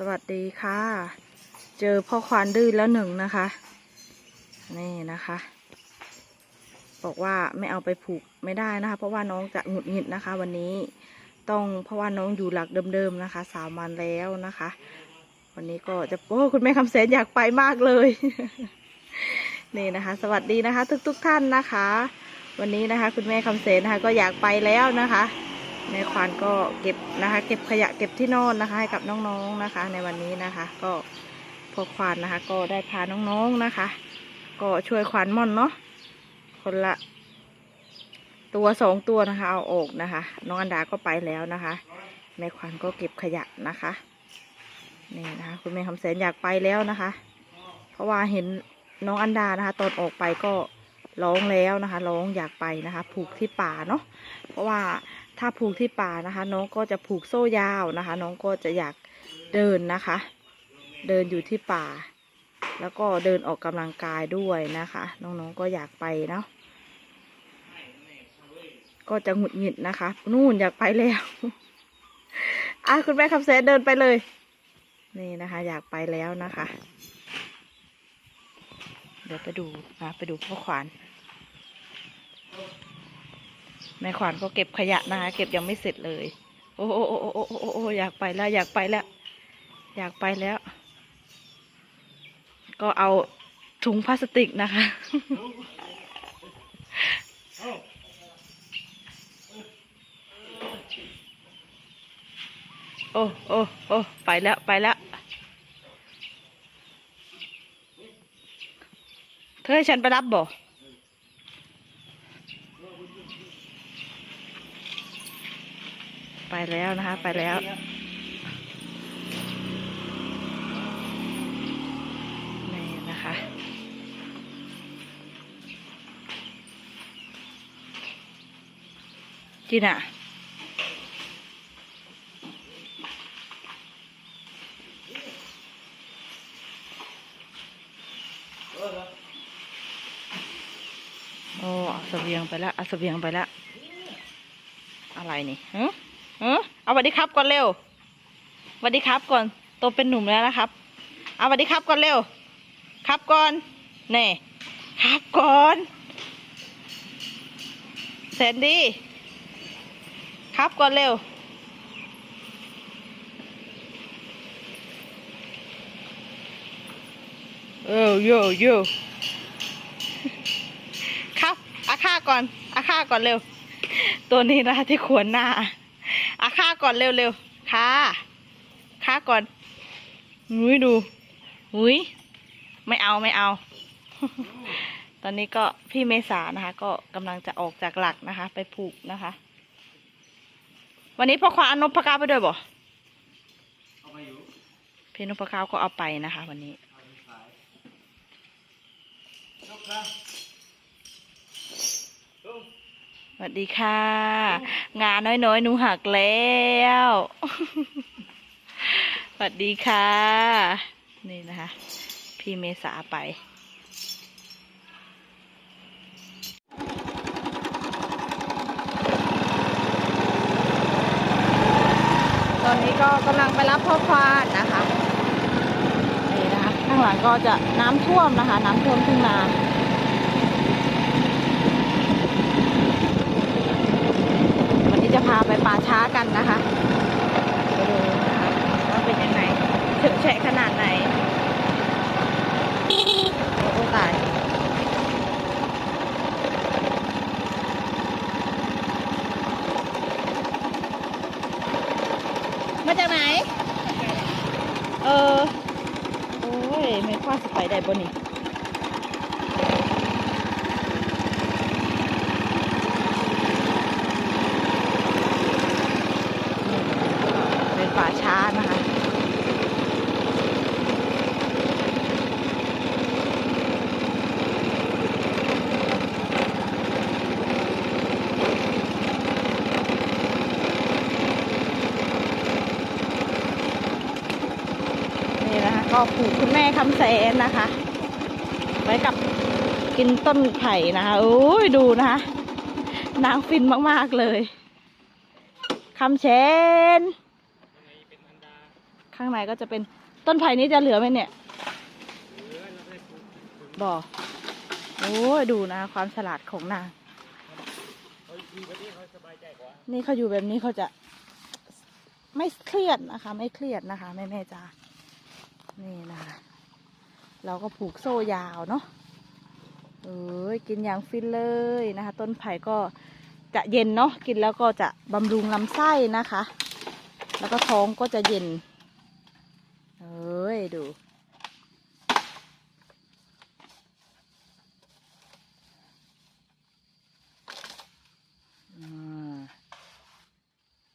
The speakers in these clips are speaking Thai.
สวัสดีค่ะ เจอพ่อควานดื้อแล้วหนึ่งนะคะ นี่นะคะ บอกว่าไม่เอาไปผูกไม่ได้นะคะ เพราะว่าน้องจะหงุดหงิดนะคะ วันนี้ต้องเพราะว่าน้องอยู่หลักเดิมๆนะคะ สามวันแล้วนะคะ วันนี้ก็จะโอ้คุณแม่คำแสนอยากไปมากเลย นี่นะคะ สวัสดีนะคะ ทุกๆทท่านนะคะ วันนี้นะคะ คุณแม่คำเสนนะคะ ก็อยากไปแล้วนะคะ แม่ควานก็เก็บนะคะ เก็บขยะเก็บที่นอนนะคะ ให้กับน้องๆนะคะ ในวันนี้นะคะ ก็พอควานนะคะ ก็ได้พาน้องๆนะคะ ก็ช่วยควานม่อนเนาะคนละ ตัวสองตัวนะคะ เอาออกนะคะ น้องอันดาก็ไปแล้วนะคะแม่ควานก็เก็บขยะนะคะนี่นะคะคุณแม่คำแสนอยากไปแล้วนะคะ เพราะว่าเห็นน้องอันดานะคะตอนออกไปก็ร้องแล้วนะคะร้องอยากไปนะคะ ผูกที่ป่าเนาะเพราะว่า ถ้าผูกที่ป่านะคะ น้องก็จะผูกโซ่ยาวนะคะ น้องก็จะอยากเดินนะคะ เดินอยู่ที่ป่า แล้วก็เดินออกกำลังกายด้วยนะคะ น้องๆก็อยากไปเนาะก็จะหงุดหงิดนะคะ นู่นอยากไปแล้วอะคุณแม่คำแสนเดินไปเลย นี่นะคะ อยากไปแล้วนะคะ เดี๋ยวไปดูนะไปดูพ่อขวาน แม่ขวานก็เก็บขยะนะคะเก็บยังไม่เสร็จเลยโอ้โอ้โอ้โอ้โอ้โอ้โอ้อยากไปแล้ว อยากไปแล้ว อยากไปแล้ว ก็เอาถุงพลาสติกนะคะ โอ้โอ้โอ้ไปแล้วไปแล้ว เธอให้ฉันไปรับบ่ ไปแล้วนะคะ ไปแล้ว นี่นะคะจิน่ะโอ้เอาเสบียงไปแล้วเอาเสบียงไปแล้วอะไรนี่ฮะ ฮะเอาสวัสดีครับก่อนเร็วสวัสดีครับก่อนโตเป็นหนุ่มแล้วนะครับ เอาสวัสดีครับก่อนเร็ว ครับก่อนแน่ครับก่อนแสนดี ครับก่อนเร็วเออโยโย่ครับอาค่าก่อนอาค่าก่อนเร็ว ตัวนี้นะที่ขวนหน้า อาค่าก่อนเร็วเร็วค่าค่าก่อนหุ้ยดูหุ้ยไม่เอาไม่เอา ตอนนี้ก็พี่เมษานะคะ ก็กำลังจะออกจากหลักนะคะ ไปผูกนะคะ วันนี้พ่อควานเอานพกาไปด้วยบ่พี่นพกาก็เอาไปนะคะ วันนี้ สวัสดีค่ะ งานน้อยๆ หนูหักแล้วสวัสดีค่ะ นี่นะคะ พี่เมษาไปตอนนี้ก็กำลังไปรับพ่อควานนะคะ นี่นะคะ ข้างหลังก็จะน้ำท่วมนะคะ น้ำท่วมทุ่งนา วันนี้จะพาไปป่าช้ากันนะคะไปดูนะคะว่าเป็นยังไงถึงแฉะขนาดไหนโอ้ตายมาจากไหน เออ โอ้ย ไม่พลาดสไปได้บนนี่ป่าช้านะคะ นี่นะคะก็ผูกคุณแม่คำแสนนะคะ ไว้กับกินต้นไผ่นะคะโอ้ยดูนะคะ นางฟินมากๆเลยคำแสนข้างในก็จะเป็นต้นไผ่นี้จะเหลือไหมเนี่ยบ่โอ้ยดูนะความฉลาดของนางนี่เขาอยู่แบบนี้เขาจะ ไม่เครียดนะคะ ไม่เครียดนะคะแม่แม่จ้า นี่นะคะ เราก็ผูกโซ่ยาวเนาะเอ้ยกินอย่างฟินเลยนะคะ ต้นไผ่ก็จะเย็นเนาะกินแล้วก็จะบำรุงลำไส้นะคะ แล้วก็ท้องก็จะเย็น เอ้ยดู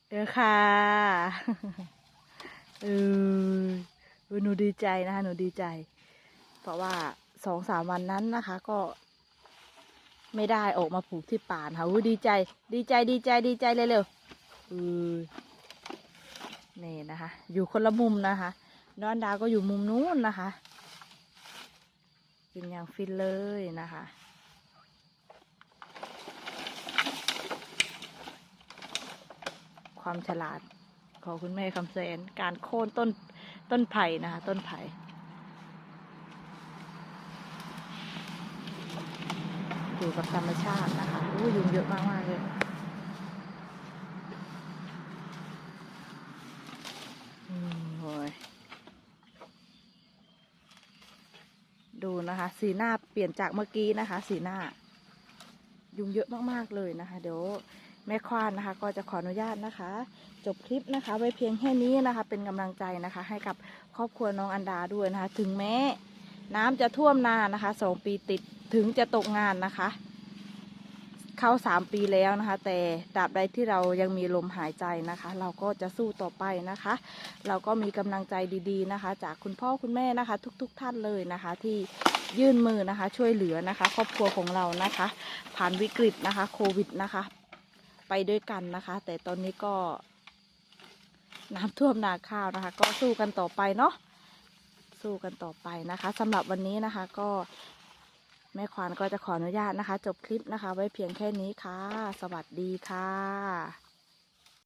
เออค่ะเออ หนูดีใจนะคะหนูดีใจ เพราะว่าสองสามวันนั้นนะคะ ก็ ไม่ได้ออกมาผูกที่ป่านค่ะดีใจ ดีใจดีใจดีใจเร็วๆเออนี่นะคะ อยู่คนละมุมนะคะน้องอันดาวก็อยู่มุมนู้นนะคะ กินอย่างฟินเลยนะคะความฉลาดของคุณแม่คำแสนการโค่นต้น ต้นไผ่นะคะต้นไผ่อยู่กับธรรมชาตินะคะอู้ยุงเยอะมากมากเลยอืมโอ้ยดูนะคะ สีหน้าเปลี่ยนจากเมื่อกี้นะคะ สีหน้า ยุงเยอะมาก ๆ เลยนะคะ เดี๋ยว แม่ควานนะคะ ก็จะขออนุญาตนะคะ จบคลิปนะคะ ไว้เพียงแค่นี้นะคะ เป็นกำลังใจนะคะ ให้กับครอบครัวน้องอันดาด้วยนะคะ ถึงแม้น้ำจะท่วมนานะคะสองปีติดถึงจะตกงานนะคะ เข้าสามปีแล้วนะคะ แต่ตราบใดที่เรายังมีลมหายใจนะคะ เราก็จะสู้ต่อไปนะคะ เราก็มีกำลังใจดีๆนะคะ จากคุณพ่อคุณแม่นะคะ ทุกๆทท่านเลยนะคะ ที่ยื่นมือนะคะ ช่วยเหลือนะคะ ครอบครัวของเรานะคะ ผ่านวิกฤตนะคะ โควิดนะคะ ไปด้วยกันนะคะ แต่ตอนนี้ก็น้ำท่วมนาข้าวนะคะ ก็สู้กันต่อไปเนาะสู้กันต่อไปนะคะสำหรับวันนี้นะคะก็แม่ขวานก็จะขออนุญาตนะคะ จบคลิปนะคะ ไว้เพียงแค่นี้ค่ะ สวัสดีค่ะ